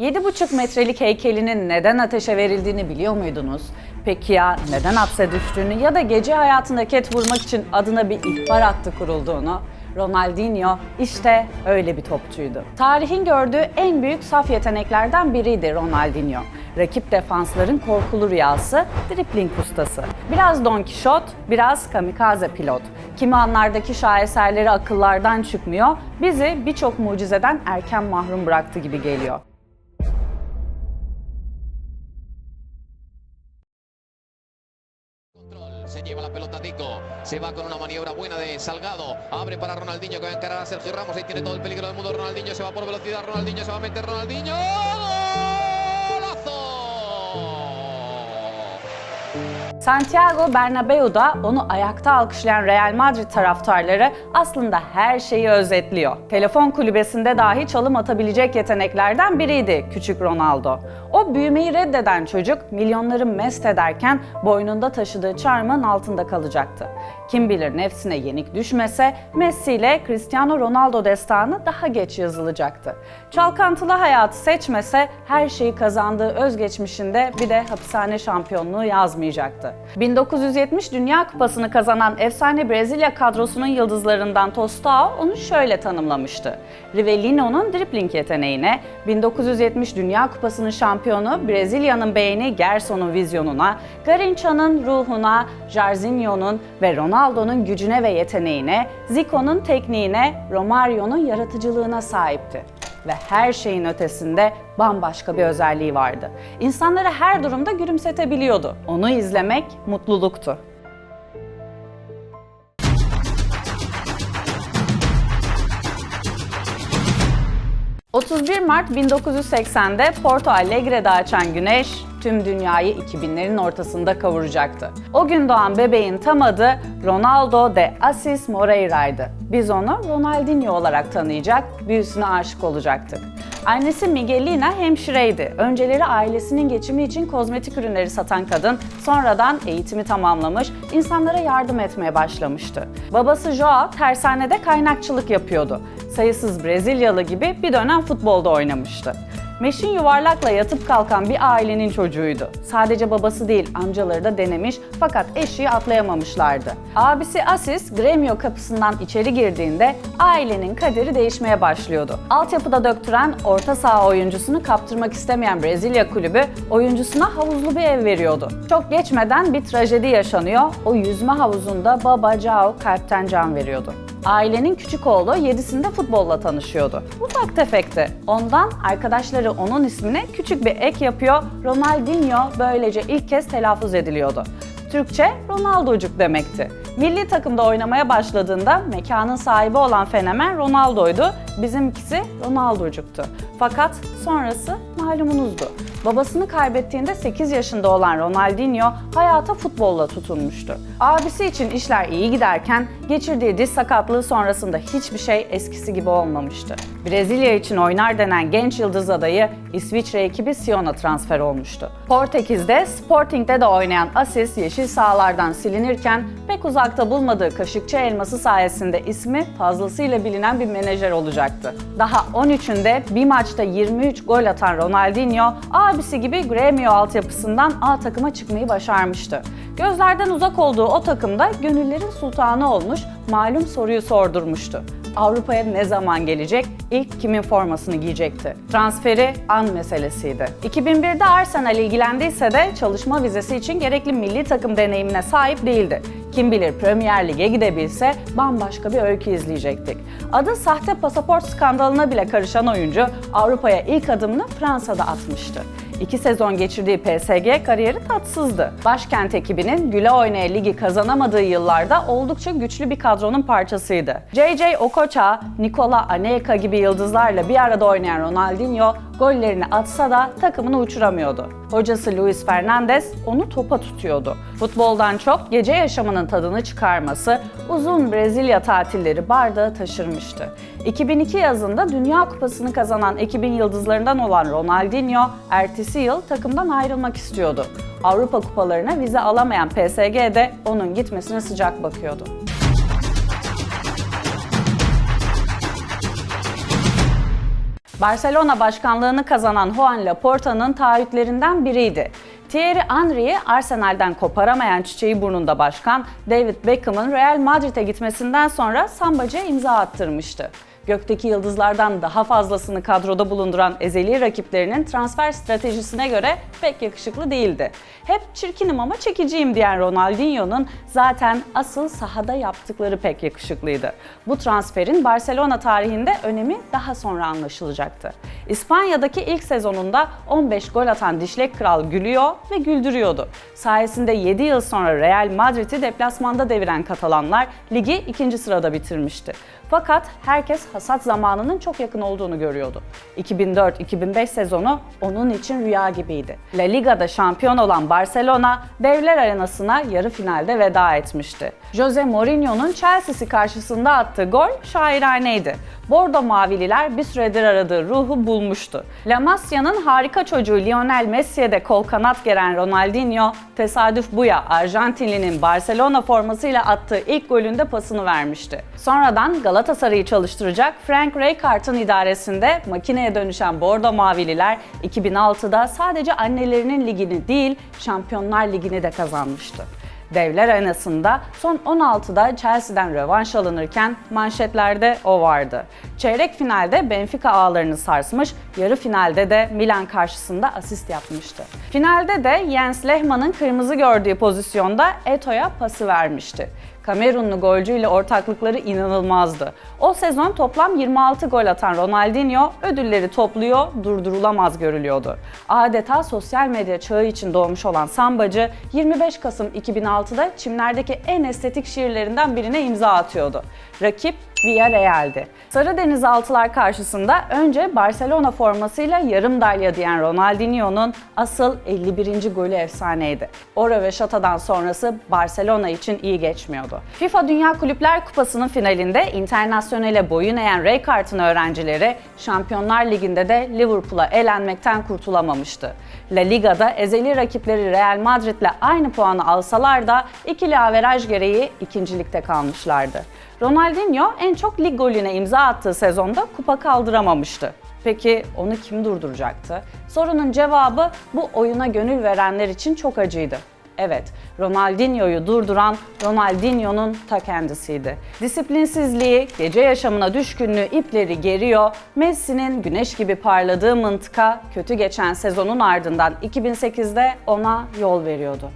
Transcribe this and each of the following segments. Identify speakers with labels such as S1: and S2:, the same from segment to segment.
S1: 7,5 metrelik heykelinin neden ateşe verildiğini biliyor muydunuz? Peki ya neden hapse düştüğünü ya da gece hayatında ket vurmak için adına bir ihbar hattı kurulduğunu? Ronaldinho işte öyle bir topçuydu. Tarihin gördüğü en büyük saf yeteneklerden biriydi Ronaldinho. Rakip defansların korkulu rüyası, dripling ustası. Biraz Don Quixote, biraz kamikaze pilot. Kimi anlardaki şaheserleri akıllardan çıkmıyor, bizi birçok mucizeden erken mahrum bıraktı gibi geliyor.
S2: Lleva la pelota Tico, se va con una maniobra buena de Salgado, abre para Ronaldinho que va a encarar a Sergio Ramos, ahí tiene todo el peligro del mundo. Ronaldinho, se va por velocidad, Ronaldinho se va a meter Ronaldinho.
S1: Santiago Bernabeu'da onu ayakta alkışlayan Real Madrid taraftarları aslında her şeyi özetliyor. Telefon kulübesinde dahi çalım atabilecek yeteneklerden biriydi küçük Ronaldo. O büyümeyi reddeden çocuk milyonları mest ederken boynunda taşıdığı çarmın altında kalacaktı. Kim bilir nefsine yenik düşmese Messi ile Cristiano Ronaldo destanı daha geç yazılacaktı. Çalkantılı hayatı seçmese her şeyi kazandığı özgeçmişinde bir de hapishane şampiyonluğu yazmayacaktı. 1970 Dünya Kupası'nı kazanan efsane Brezilya kadrosunun yıldızlarından Tostao onu şöyle tanımlamıştı. Rivellino'nun dribling yeteneğine, 1970 Dünya Kupası'nın şampiyonu Brezilya'nın beyni Gerson'un vizyonuna, Garinça'nın ruhuna, Jairzinho'nun ve Ronaldo'nun gücüne ve yeteneğine, Zico'nun tekniğine, Romario'nun yaratıcılığına sahipti ve her şeyin ötesinde bambaşka bir özelliği vardı. İnsanları her durumda gülümsetebiliyordu. Onu izlemek mutluluktu. ...31 Mart 1980'de Porto Alegre'de açan güneş tüm dünyayı 2000'lerin ortasında kavuracaktı. O gün doğan bebeğin tam adı Ronaldo de Assis Moreira'ydı. Biz onu Ronaldinho olarak tanıyacak, büyüsüne aşık olacaktık. Annesi Miguelina hemşireydi. Önceleri ailesinin geçimi için kozmetik ürünleri satan kadın, sonradan eğitimi tamamlamış, insanlara yardım etmeye başlamıştı. Babası Joao tersanede kaynakçılık yapıyordu. Sayısız Brezilyalı gibi bir dönem futbolda oynamıştı. Meşin yuvarlakla yatıp kalkan bir ailenin çocuğuydu. Sadece babası değil, amcaları da denemiş fakat eşiği atlayamamışlardı. Abisi Asis, Gremio kapısından içeri girdiğinde ailenin kaderi değişmeye başlıyordu. Altyapıda döktüren orta saha oyuncusunu kaptırmak istemeyen Brezilya kulübü oyuncusuna havuzlu bir ev veriyordu. Çok geçmeden bir trajedi yaşanıyor. O yüzme havuzunda baba Cao kalpten can veriyordu. Ailenin küçük oğlu 7'sinde futbolla tanışıyordu. Ufak tefekti. Ondan arkadaşları onun ismine küçük bir ek yapıyor. Ronaldinho böylece ilk kez telaffuz ediliyordu. Türkçe Ronaldocuk demekti. Milli takımda oynamaya başladığında mekanın sahibi olan fenomen Ronaldo'ydu. Bizimkisi Ronaldocuk'tu. Fakat sonrası malumunuzdu. Babasını kaybettiğinde 8 yaşında olan Ronaldinho hayata futbolla tutunmuştu. Abisi için işler iyi giderken geçirdiği diz sakatlığı sonrasında hiçbir şey eskisi gibi olmamıştı. Brezilya için oynar denen genç yıldız adayı İsviçre ekibi Sion'a transfer olmuştu. Portekiz'de Sporting'de de oynayan Asis yeşil sahalardan silinirken pek uzakta bulmadığı Kaşıkçı elması sayesinde ismi fazlasıyla bilinen bir menajer olacaktı. Daha 13'ünde bir maçta 23 gol atan Ronaldinho abisi gibi Gremio altyapısından A takıma çıkmayı başarmıştı. Gözlerden uzak olduğu o takımda gönüllerin sultanı olmuş, malum soruyu sordurmuştu. Avrupa'ya ne zaman gelecek, ilk kimin formasını giyecekti? Transferi an meselesiydi. 2001'de Arsenal ilgilendiyse de çalışma vizesi için gerekli milli takım deneyimine sahip değildi. Kim bilir Premier Lig'e gidebilse bambaşka bir öykü izleyecektik. Adı sahte pasaport skandalına bile karışan oyuncu Avrupa'ya ilk adımını Fransa'da atmıştı. İki sezon geçirdiği PSG kariyeri tatsızdı. Başkent ekibinin güle oynaya ligi kazanamadığı yıllarda oldukça güçlü bir kadronun parçasıydı. JJ Okocha, Nikola Anelka gibi yıldızlarla bir arada oynayan Ronaldinho gollerini atsa da takımını uçuramıyordu. Hocası Luis Fernandez onu topa tutuyordu. Futboldan çok gece yaşamının tadını çıkarması uzun Brezilya tatilleri bardağı taşırmıştı. 2002 yazında Dünya Kupası'nı kazanan ekibin yıldızlarından olan Ronaldinho ertesi yıl takımdan ayrılmak istiyordu. Avrupa kupalarına vize alamayan PSG de onun gitmesine sıcak bakıyordu. Barcelona başkanlığını kazanan Juan Laporta'nın taahhütlerinden biriydi. Thierry Henry'i Arsenal'den koparamayan çiçeği burnunda başkan David Beckham'ın Real Madrid'e gitmesinden sonra Sambacı'ya imza attırmıştı gökteki yıldızlardan daha fazlasını kadroda bulunduran ezeli rakiplerinin transfer stratejisine göre pek yakışıklı değildi. Hep çirkinim ama çekiciyim diyen Ronaldinho'nun zaten asıl sahada yaptıkları pek yakışıklıydı. Bu transferin Barcelona tarihinde önemi daha sonra anlaşılacaktı. İspanya'daki ilk sezonunda 15 gol atan Dişlek Kral gülüyor ve güldürüyordu. Sayesinde 7 yıl sonra Real Madrid'i deplasmanda deviren Katalanlar ligi ikinci sırada bitirmişti. Fakat herkes hasat zamanının çok yakın olduğunu görüyordu. 2004-2005 sezonu onun için rüya gibiydi. La Liga'da şampiyon olan Barcelona, Devler Arenası'na yarı finalde veda etmişti. Jose Mourinho'nun Chelsea'si karşısında attığı gol şairaneydi. Bordo Mavililer bir süredir aradığı ruhu bulmuştu. La Masia'nın harika çocuğu Lionel Messi'ye de kol kanat geren Ronaldinho, tesadüf bu ya Arjantinlinin Barcelona formasıyla attığı ilk golünde pasını vermişti. Sonradan Galatasaray'ı çalıştıracak Frank Rijkaard'ın idaresinde makineye dönüşen Bordo Mavililer 2006'da sadece annelerinin ligini değil Şampiyonlar Ligi'ni de kazanmıştı. Devler Arenası'nda son 16'da Chelsea'den rövanş alınırken manşetlerde o vardı. Çeyrek finalde Benfica ağlarını sarsmış, yarı finalde de Milan karşısında asist yapmıştı. Finalde de Jens Lehmann'ın kırmızı gördüğü pozisyonda Eto'ya pası vermişti. Kamerunlu golcüyle ortaklıkları inanılmazdı. O sezon toplam 26 gol atan Ronaldinho ödülleri topluyor, durdurulamaz görülüyordu. Adeta sosyal medya çağı için doğmuş olan Sambacı 25 Kasım 2006'da çimlerdeki en estetik şiirlerinden birine imza atıyordu. Rakip Villarreal'di. Sarı Denizaltılar karşısında önce Barcelona formasıyla yarım dalya diyen Ronaldinho'nun asıl 51. golü efsaneydi. O röveşatadan sonrası Barcelona için iyi geçmiyordu. FIFA Dünya Kulüpler Kupası'nın finalinde internasyonele boyun eğen Rijkaard'ın öğrencileri Şampiyonlar Ligi'nde de Liverpool'a elenmekten kurtulamamıştı. La Liga'da ezeli rakipleri Real Madrid'le aynı puanı alsalar da ikili averaj gereği ikincilikte kalmışlardı. Ronaldinho en çok lig golüne imza attığı sezonda kupa kaldıramamıştı. Peki onu kim durduracaktı? Sorunun cevabı bu oyuna gönül verenler için çok acıydı. Evet, Ronaldinho'yu durduran Ronaldinho'nun ta kendisiydi. Disiplinsizliği, gece yaşamına düşkünlüğü ipleri geriyor, Messi'nin güneş gibi parladığı mıntıka kötü geçen sezonun ardından 2008'de ona yol veriyordu.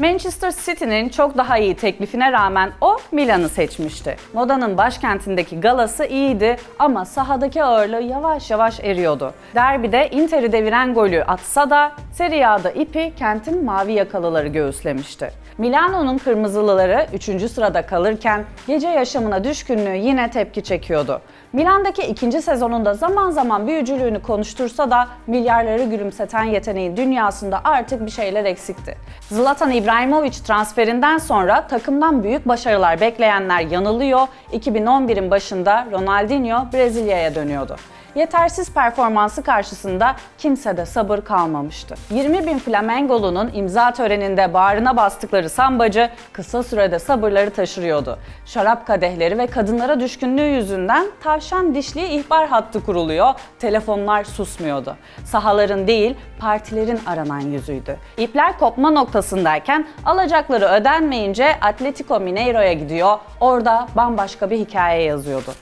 S1: Manchester City'nin çok daha iyi teklifine rağmen o Milan'ı seçmişti. Modanın başkentindeki galası iyiydi ama sahadaki ağırlığı yavaş yavaş eriyordu. Derbide Inter'i deviren golü atsa da Serie A'da ipi kentin mavi yakalıları göğüslemişti. Milano'nun kırmızılıları 3. sırada kalırken gece yaşamına düşkünlüğü yine tepki çekiyordu. Milan'daki ikinci sezonunda zaman zaman büyücülüğünü konuştursa da milyarları gülümseten yeteneğin dünyasında artık bir şeyler eksikti. Zlatan İbrahimovic transferinden sonra takımdan büyük başarılar bekleyenler yanılıyor. 2011'in başında Ronaldinho Brezilya'ya dönüyordu. Yetersiz performansı karşısında kimsede sabır kalmamıştı. 20 bin Flamengolu'nun imza töreninde bağrına bastıkları sambacı kısa sürede sabırları taşırıyordu. Şarap kadehleri ve kadınlara düşkünlüğü yüzünden tavşan dişli ihbar hattı kuruluyor, telefonlar susmuyordu. Sahaların değil, partilerin aranan yüzüydü. İpler kopma noktasındayken alacakları ödenmeyince Atletico Mineiro'ya gidiyor, orada bambaşka bir hikaye yazıyordu.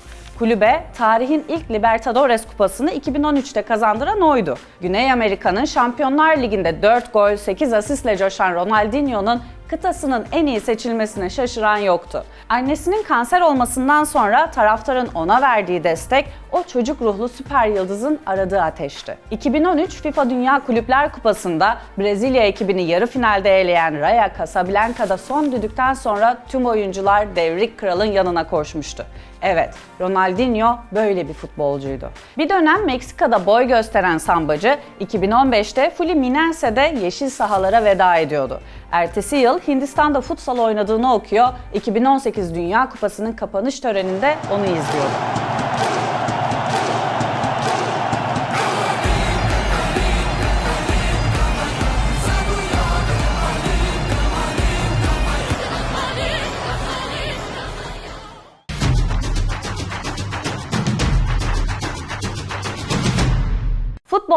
S1: Kulübe tarihin ilk Libertadores kupasını 2013'te kazandıran oydu. Güney Amerika'nın Şampiyonlar Ligi'nde 4 gol 8 asistle coşan Ronaldinho'nun kıtasının en iyi seçilmesine şaşıran yoktu. Annesinin kanser olmasından sonra taraftarın ona verdiği destek o çocuk ruhlu süper yıldızın aradığı ateşti. 2013 FIFA Dünya Kulüpler Kupası'nda Brezilya ekibini yarı finalde eleyen Rayo Casablanca'da son düdükten sonra tüm oyuncular devrik kralın yanına koşmuştu. Evet, Ronaldinho böyle bir futbolcuydu. Bir dönem Meksika'da boy gösteren sambacı 2015'te Fluminense'de yeşil sahalara veda ediyordu. Ertesi yıl Hindistan'da futsal oynadığını okuyor, 2018 Dünya Kupası'nın kapanış töreninde onu izliyordu.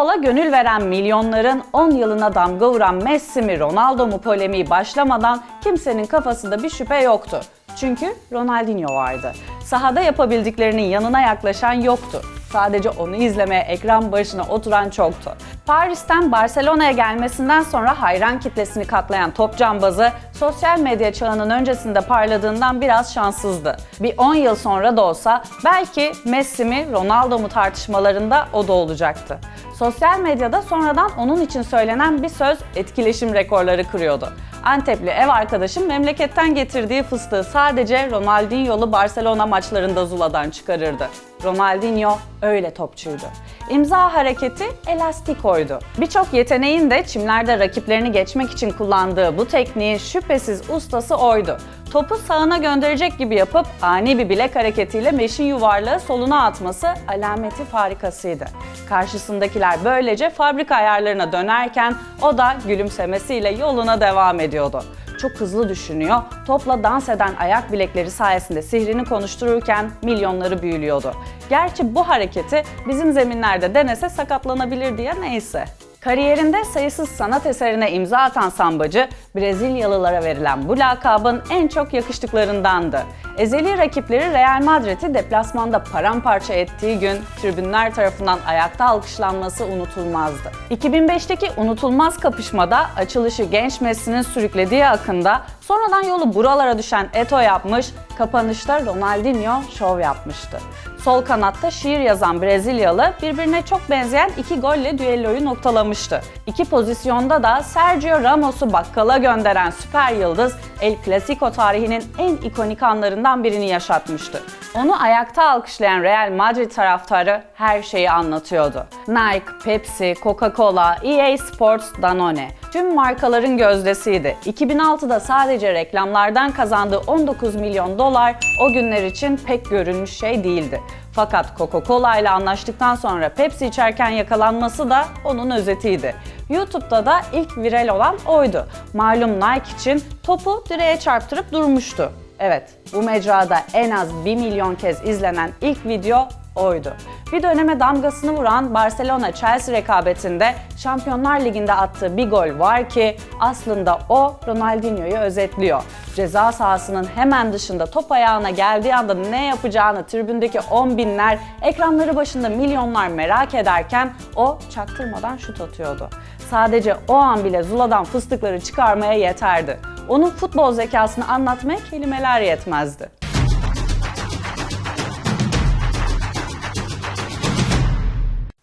S1: Futbola gönül veren milyonların 10 yılına damga vuran Messi mi Ronaldo mu polemiği başlamadan kimsenin kafasında bir şüphe yoktu. Çünkü Ronaldinho vardı. Sahada yapabildiklerinin yanına yaklaşan yoktu. Sadece onu izlemeye ekran başına oturan çoktu. Paris'ten Barcelona'ya gelmesinden sonra hayran kitlesini katlayan top cambazı sosyal medya çağının öncesinde parladığından biraz şanssızdı. Bir 10 yıl sonra da olsa belki Messi mi Ronaldo mu tartışmalarında o da olacaktı. Sosyal medyada sonradan onun için söylenen bir söz etkileşim rekorları kırıyordu. Antepli ev arkadaşım memleketten getirdiği fıstığı sadece Ronaldinho'lu Barcelona maçlarında Zula'dan çıkarırdı. Ronaldinho öyle topçuydu. İmza hareketi elastikoydu. Birçok yeteneğin de çimlerde rakiplerini geçmek için kullandığı bu tekniğin şüphesiz ustası oydu. Topu sağına gönderecek gibi yapıp ani bir bilek hareketiyle meşin yuvarlağı soluna atması alameti farikasıydı. Karşısındakiler böylece fabrika ayarlarına dönerken o da gülümsemesiyle yoluna devam ediyordu çok hızlı düşünüyor. Topla dans eden ayak bilekleri sayesinde sihrini konuştururken milyonları büyülüyordu. Gerçi bu hareketi bizim zeminlerde denese sakatlanabilir diye neyse. Kariyerinde sayısız sanat eserine imza atan sambacı, Brezilyalılara verilen bu lakabın en çok yakıştıklarındandı. Ezeli rakipleri Real Madrid'i deplasmanda paramparça ettiği gün tribünler tarafından ayakta alkışlanması unutulmazdı. 2005'teki unutulmaz kapışmada açılışı genç Messi'nin sürüklediği akında sonradan yolu buralara düşen Eto yapmış, kapanışta Ronaldinho şov yapmıştı. Sol kanatta şiir yazan Brezilyalı birbirine çok benzeyen iki golle düelloyu noktalamıştı. İki pozisyonda da Sergio Ramos'u bakkala gönderen süper yıldız El Clasico tarihinin en ikonik anlarından birini yaşatmıştı. Onu ayakta alkışlayan Real Madrid taraftarı her şeyi anlatıyordu. Nike, Pepsi, Coca-Cola, EA Sports, Danone tüm markaların gözdesiydi. 2006'da sadece reklamlardan kazandığı 19 milyon dolar o günler için pek görülmüş şey değildi. Fakat Coca-Cola ile anlaştıktan sonra Pepsi içerken yakalanması da onun özetiydi. YouTube'da da ilk viral olan oydu. Malum Nike için topu direğe çarptırıp durmuştu. Evet, bu mecrada en az 1 milyon kez izlenen ilk video oydu. Bir döneme damgasını vuran Barcelona-Chelsea rekabetinde Şampiyonlar Ligi'nde attığı bir gol var ki aslında o Ronaldinho'yu özetliyor. Ceza sahasının hemen dışında top ayağına geldiği anda ne yapacağını tribündeki on binler, ekranları başında milyonlar merak ederken o çaktırmadan şut atıyordu. Sadece o an bile Zula'dan fıstıkları çıkarmaya yeterdi. Onun futbol zekasını anlatmaya kelimeler yetmezdi.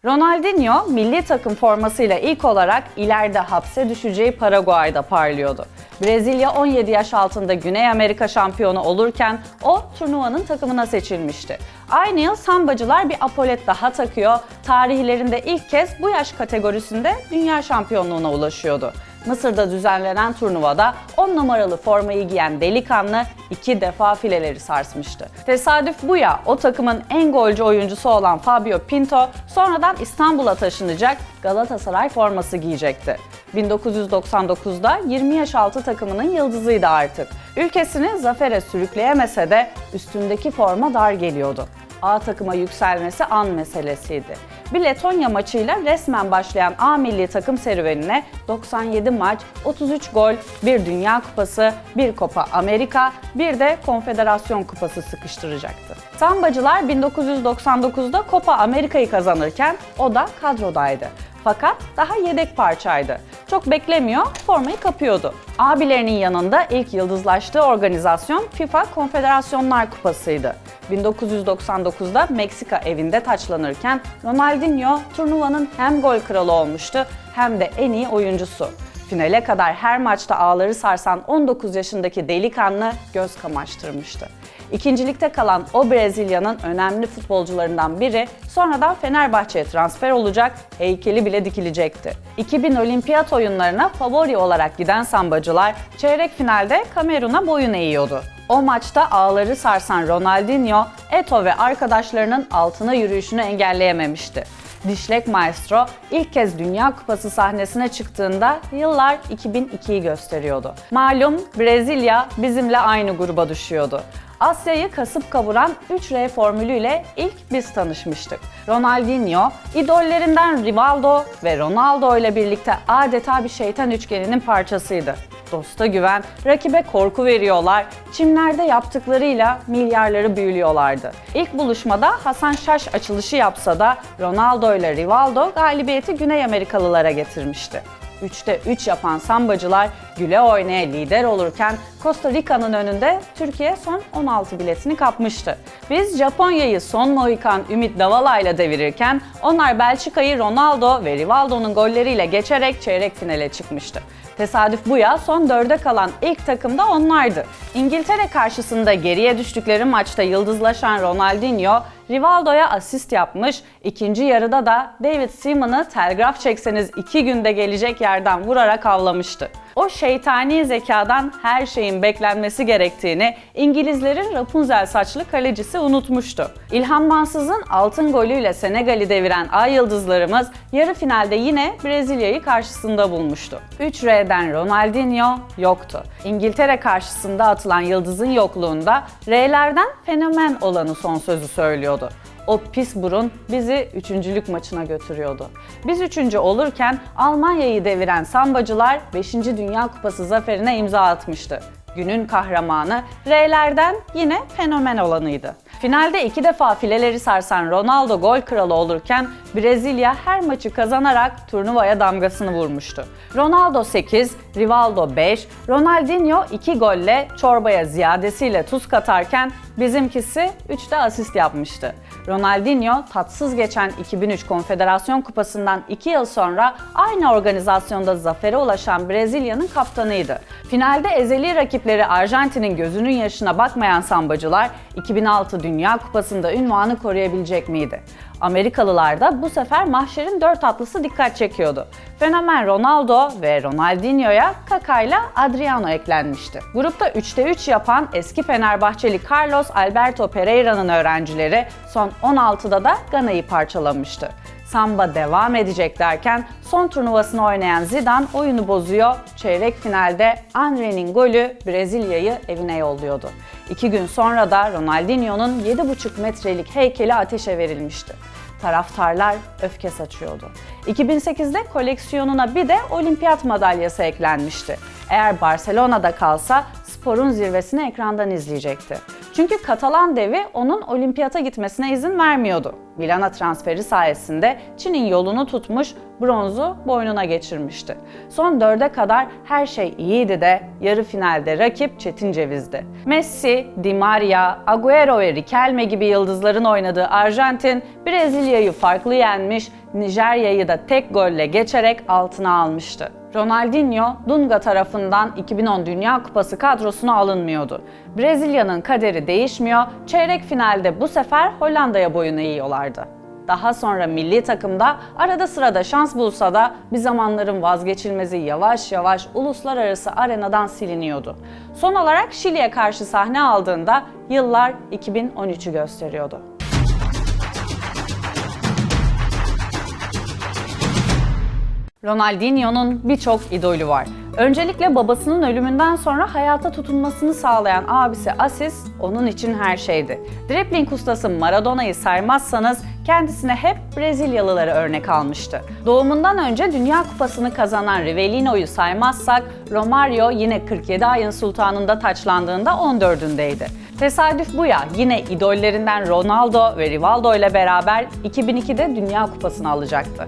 S1: Ronaldinho milli takım formasıyla ilk olarak ileride hapse düşeceği Paraguay'da parlıyordu. Brezilya 17 yaş altında Güney Amerika şampiyonu olurken o turnuvanın takımına seçilmişti. Aynı yıl sambacılar bir apolet daha takıyor, tarihlerinde ilk kez bu yaş kategorisinde dünya şampiyonluğuna ulaşıyordu. Mısır'da düzenlenen turnuvada 10 numaralı formayı giyen delikanlı iki defa fileleri sarsmıştı. Tesadüf bu ya, o takımın en golcü oyuncusu olan Fabio Pinto sonradan İstanbul'a taşınacak Galatasaray forması giyecekti. 1999'da 20 yaş altı takımının yıldızıydı artık. Ülkesini zafere sürükleyemese de üstündeki forma dar geliyordu. A takıma yükselmesi an meselesiydi. Bir Letonya maçıyla resmen başlayan A milli takım serüvenine 97 maç, 33 gol, bir Dünya Kupası, bir Copa Amerika, bir de Konfederasyon Kupası sıkıştıracaktı. Sambacılar 1999'da Copa Amerika'yı kazanırken o da kadrodaydı. Fakat daha yedek parçaydı. Çok beklemiyor, formayı kapıyordu. Abilerinin yanında ilk yıldızlaştığı organizasyon FIFA Konfederasyonlar Kupası'ydı. 1999'da Meksika evinde taçlanırken Ronaldinho turnuvanın hem gol kralı olmuştu hem de en iyi oyuncusu. Finale kadar her maçta ağları sarsan 19 yaşındaki delikanlı göz kamaştırmıştı. İkincilikte kalan o Brezilya'nın önemli futbolcularından biri sonradan Fenerbahçe'ye transfer olacak, heykeli bile dikilecekti. 2000 olimpiyat oyunlarına favori olarak giden sambacılar çeyrek finalde Kamerun'a boyun eğiyordu. O maçta ağları sarsan Ronaldinho, Eto ve arkadaşlarının altına yürüyüşünü engelleyememişti. Dişlek Maestro ilk kez Dünya Kupası sahnesine çıktığında yıllar 2002'yi gösteriyordu. Malum Brezilya bizimle aynı gruba düşüyordu. Asya'yı kasıp kavuran 3R formülüyle ilk biz tanışmıştık. Ronaldinho, idollerinden Rivaldo ve Ronaldo ile birlikte adeta bir şeytan üçgeninin parçasıydı. Dosta güven, rakibe korku veriyorlar, çimlerde yaptıklarıyla milyarları büyülüyorlardı. İlk buluşmada Hasan Şaş açılışı yapsa da Ronaldo ile Rivaldo galibiyeti Güney Amerikalılara getirmişti. 3'te 3 yapan sambacılar güle oynaya lider olurken Costa Rica'nın önünde Türkiye son 16 biletini kapmıştı. Biz Japonya'yı son Mohikan Ümit Davala ile devirirken onlar Belçika'yı Ronaldo ve Rivaldo'nun golleriyle geçerek çeyrek finale çıkmıştı. Tesadüf bu ya son dörde kalan ilk takım da onlardı. İngiltere karşısında geriye düştükleri maçta yıldızlaşan Ronaldinho, Rivaldo'ya asist yapmış, ikinci yarıda da David Seaman'ı telgraf çekseniz iki günde gelecek yerden vurarak avlamıştı. O şeytani zekadan her şeyin beklenmesi gerektiğini İngilizlerin Rapunzel saçlı kalecisi unutmuştu. İlhan Mansız'ın altın golüyle Senegal'i deviren Ay Yıldızlarımız yarı finalde yine Brezilya'yı karşısında bulmuştu. 3R'den Ronaldinho yoktu. İngiltere karşısında atılan yıldızın yokluğunda R'lerden fenomen olanı son sözü söylüyordu. O pis burun bizi üçüncülük maçına götürüyordu. Biz üçüncü olurken Almanya'yı deviren sambacılar 5. Dünya Kupası zaferine imza atmıştı. Günün kahramanı R'lerden yine fenomen olanıydı. Finalde iki defa fileleri sarsan Ronaldo gol kralı olurken Brezilya her maçı kazanarak turnuvaya damgasını vurmuştu. Ronaldo 8, Rivaldo 5, Ronaldinho 2 golle çorbaya ziyadesiyle tuz katarken bizimkisi 3'te asist yapmıştı. Ronaldinho tatsız geçen 2003 Konfederasyon Kupası'ndan 2 yıl sonra aynı organizasyonda zafere ulaşan Brezilya'nın kaptanıydı. Finalde ezeli rakipleri Arjantin'in gözünün yaşına bakmayan sambacılar 2006 Dünya Kupası'nda ünvanı koruyabilecek miydi? Amerikalılar da bu sefer mahşerin dört atlısı dikkat çekiyordu. Fenomen Ronaldo ve Ronaldinho'ya Kaka ile Adriano eklenmişti. Grupta 3'te 3 yapan eski Fenerbahçeli Carlos Alberto Pereira'nın öğrencileri son 16'da da Gana'yı parçalamıştı. Samba devam edecek derken son turnuvasını oynayan Zidane oyunu bozuyor. Çeyrek finalde Henry'nin golü Brezilya'yı evine yolluyordu. İki gün sonra da Ronaldinho'nun 7,5 metrelik heykeli ateşe verilmişti. Taraftarlar öfke saçıyordu. 2008'de koleksiyonuna bir de olimpiyat madalyası eklenmişti. Eğer Barcelona'da kalsa sporun zirvesini ekrandan izleyecekti. Çünkü Katalan devi onun olimpiyata gitmesine izin vermiyordu. Milana transferi sayesinde Çin'in yolunu tutmuş, bronzu boynuna geçirmişti. Son dörde kadar her şey iyiydi de yarı finalde rakip Çetin Ceviz'di. Messi, Di Maria, Agüero ve Riquelme gibi yıldızların oynadığı Arjantin, Brezilya'yı farklı yenmiş, Nijerya'yı da tek golle geçerek altına almıştı. Ronaldinho, Dunga tarafından 2010 Dünya Kupası kadrosuna alınmıyordu. Brezilya'nın kaderi değişmiyor, çeyrek finalde bu sefer Hollanda'ya boyun eğiyorlardı. Daha sonra milli takımda arada sırada şans bulsa da bir zamanların vazgeçilmezi yavaş yavaş uluslararası arenadan siliniyordu. Son olarak Şili'ye karşı sahne aldığında yıllar 2013'ü gösteriyordu. Ronaldinho'nun birçok idolü var. Öncelikle babasının ölümünden sonra hayata tutunmasını sağlayan abisi Asis onun için her şeydi. Dribbling ustası Maradona'yı saymazsanız kendisine hep Brezilyalıları örnek almıştı. Doğumundan önce Dünya Kupası'nı kazanan Rivellino'yu saymazsak Romario yine 47 ayın sultanında taçlandığında 14'ündeydi. Tesadüf bu ya yine idollerinden Ronaldo ve Rivaldo ile beraber 2002'de Dünya Kupası'nı alacaktı.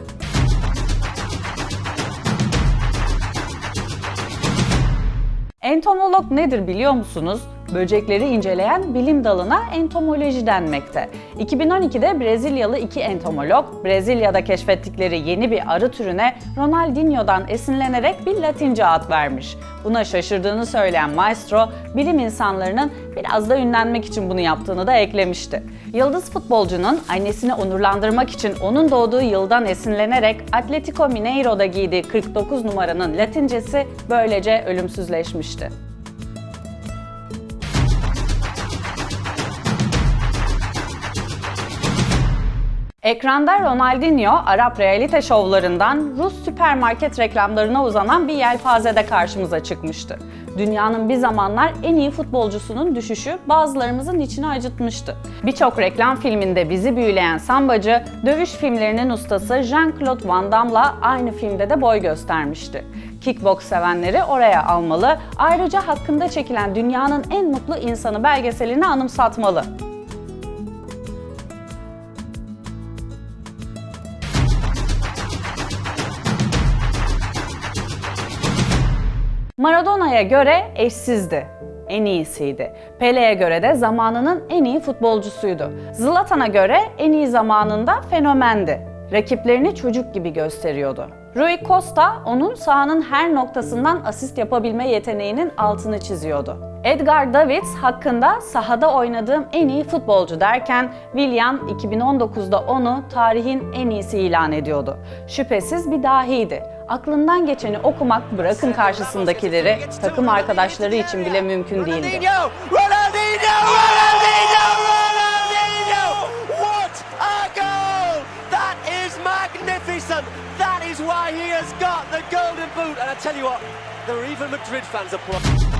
S1: Entomolog nedir biliyor musunuz? Böcekleri inceleyen bilim dalına entomoloji denmekte. 2012'de Brezilyalı iki entomolog, Brezilya'da keşfettikleri yeni bir arı türüne Ronaldinho'dan esinlenerek bir Latince ad vermiş. Buna şaşırdığını söyleyen Maestro, bilim insanlarının biraz da ünlenmek için bunu yaptığını da eklemişti. Yıldız futbolcunun annesini onurlandırmak için onun doğduğu yıldan esinlenerek Atletico Mineiro'da giydiği 49 numaranın Latincesi böylece ölümsüzleşmişti. Ekranda Ronaldinho, Arap realite şovlarından Rus süpermarket reklamlarına uzanan bir yelpazede karşımıza çıkmıştı. Dünyanın bir zamanlar en iyi futbolcusunun düşüşü bazılarımızın içini acıtmıştı. Birçok reklam filminde bizi büyüleyen sambacı, dövüş filmlerinin ustası Jean-Claude Van Damme'la aynı filmde de boy göstermişti. Kickbox sevenleri oraya almalı, ayrıca hakkında çekilen dünyanın en mutlu insanı belgeselini anımsatmalı. Maradona'ya göre eşsizdi. En iyisiydi. Pele'ye göre de zamanının en iyi futbolcusuydu. Zlatan'a göre en iyi zamanında fenomendi. Rakiplerini çocuk gibi gösteriyordu. Rui Costa onun sahanın her noktasından asist yapabilme yeteneğinin altını çiziyordu. Edgar Davids hakkında sahada oynadığım en iyi futbolcu derken Willian 2019'da onu tarihin en iyisi ilan ediyordu. Şüphesiz bir dahiydi. Aklından geçeni okumak bırakın karşısındakileri takım arkadaşları için bile mümkün değildi.
S3: That is why he has got the golden boot. And I tell you what, there are even Madrid fans applauding.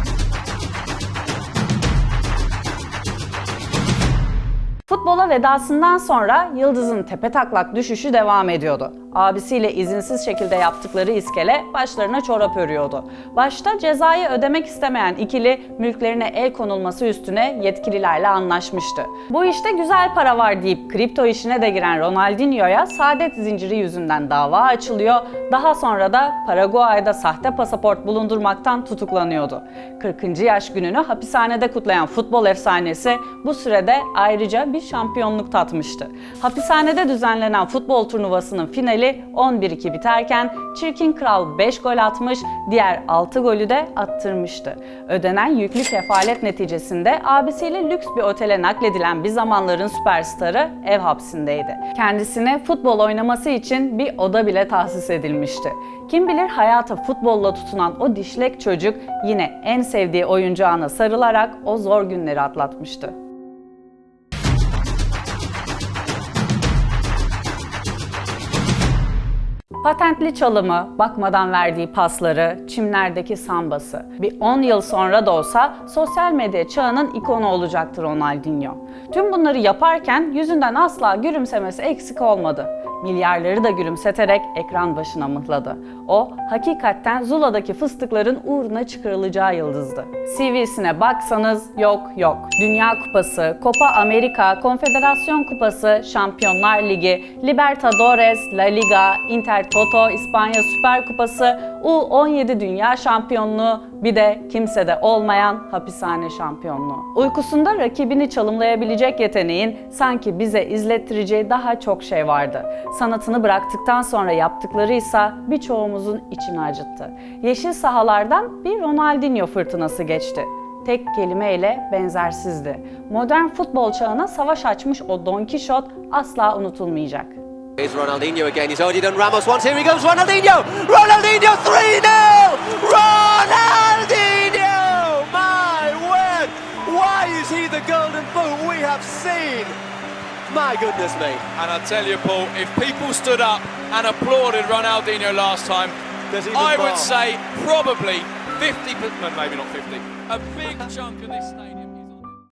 S1: Futbola vedasından sonra Yıldız'ın tepetaklak düşüşü devam ediyordu. Abisiyle izinsiz şekilde yaptıkları iskele başlarına çorap örüyordu. Başta cezayı ödemek istemeyen ikili mülklerine el konulması üstüne yetkililerle anlaşmıştı. Bu işte güzel para var deyip kripto işine de giren Ronaldinho'ya saadet zinciri yüzünden dava açılıyor. Daha sonra da Paraguay'da sahte pasaport bulundurmaktan tutuklanıyordu. 40. yaş gününü hapishanede kutlayan futbol efsanesi bu sürede ayrıca bir şampiyonluk tatmıştı. Hapishanede düzenlenen futbol turnuvasının finali 11-2 biterken Çirkin Kral 5 gol atmış, diğer 6 golü de attırmıştı. Ödenen yüklü kefalet neticesinde abisiyle lüks bir otele nakledilen bir zamanların süperstarı ev hapsindeydi. Kendisine futbol oynaması için bir oda bile tahsis edilmişti. Kim bilir hayata futbolla tutunan o dişlek çocuk yine en sevdiği oyuncağına sarılarak o zor günleri atlatmıştı. Patentli çalımı, bakmadan verdiği pasları, çimlerdeki sambası. Bir 10 yıl sonra da olsa sosyal medya çağının ikonu olacaktır Ronaldinho. Tüm bunları yaparken yüzünden asla gülümsemesi eksik olmadı. Milyarları da gülümseterek ekran başına mıhladı. O, hakikatten Zula'daki fıstıkların uğruna çıkarılacağı yıldızdı. CV'sine baksanız yok yok. Dünya Kupası, Copa America, Konfederasyon Kupası, Şampiyonlar Ligi, Libertadores, La Liga, Intertoto, İspanya Süper Kupası, U17 Dünya Şampiyonluğu, bir de kimsede olmayan hapishane şampiyonluğu. Uykusunda rakibini çalımlayabilecek yeteneğin sanki bize izlettireceği daha çok şey vardı. Sanatını bıraktıktan sonra yaptıkları ise birçoğumuzun içini acıttı. Yeşil sahalardan bir Ronaldinho fırtınası geçti. Tek kelimeyle benzersizdi. Modern futbol çağına savaş açmış o Don Quixote asla unutulmayacak.
S3: Here's Ronaldinho again. He's already done Ramos once. Here he goes, Ronaldinho! Ronaldinho 3 0! Ronaldinho! The golden boot we have seen? My goodness me.
S4: And I tell you, Paul, if people stood up and applauded Ronaldinho last time, I would say probably 50, maybe not 50, a big chunk of this stadium.